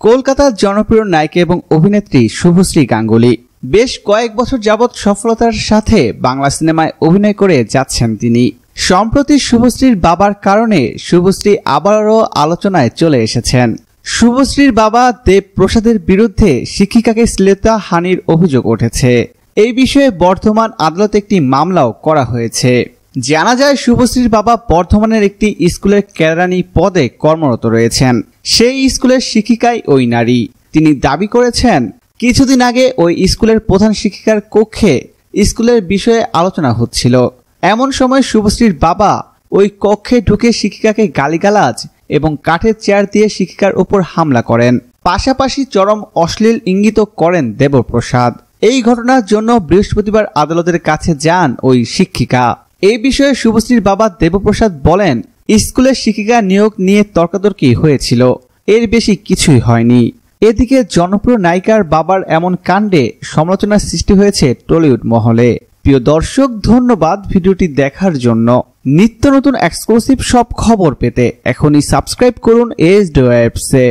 কলকাতার জনপ্রিয় নায়িকা এবং অভিনেত্রী শুভশ্রী গাঙ্গুলি বেশ কয়েক বছর যাবৎ সফলতার সাথে বাংলা সিনেমায় অভিনয় করে যাচ্ছেন তিনি। সম্প্রতি শুভশ্রীর বাবার কারণে শুভশ্রী আবারও আলোচনায় চলে এসেছেন। শুভশ্রীর বাবা দেব প্রসাদের বিরুদ্ধে শিক্ষিকাকে শ্লীলতা হানির অভিযোগ উঠেছে। এই বিষয়ে বর্তমান আদালতে একটি মামলাও করা হয়েছে। জানা যায়, শুভশ্রীর বাবা বর্ধমানের একটি স্কুলের কেরানি পদে কর্মরত রয়েছেন। সেই স্কুলের শিক্ষিকাই ওই নারী। তিনি দাবি করেছেন, কিছুদিন আগে ওই স্কুলের প্রধান শিক্ষিকার কক্ষে স্কুলের বিষয়ে আলোচনা হচ্ছিল। এমন সময় শুভশ্রীর বাবা ওই কক্ষে ঢুকে শিক্ষিকাকে গালিগালাজ এবং কাঠের চেয়ার দিয়ে শিক্ষিকার উপর হামলা করেন। পাশাপাশি চরম অশ্লীল ইঙ্গিত করেন দেবপ্রসাদ। এই ঘটনার জন্য বৃহস্পতিবার আদালতের কাছে যান ওই শিক্ষিকা। এই বিষয়ে শুভশ্রীর বাবা দেবপ্রসাদ বলেন স্কুলের শিক্ষিকা নিয়োগ নিয়ে তর্কাতর্কি হয়েছিল। এর বেশি কিছুই হয়নি। এদিকে জনপ্রিয় নায়িকার বাবার এমন কাণ্ডে সমালোচনার সৃষ্টি হয়েছে টলিউড মহলে। প্রিয় দর্শক, ধন্যবাদ ভিডিওটি দেখার জন্য। নিত্য নতুন এক্সক্লুসিভ সব খবর পেতে এখনই সাবস্ক্রাইব করুন এস ডোয়েবসে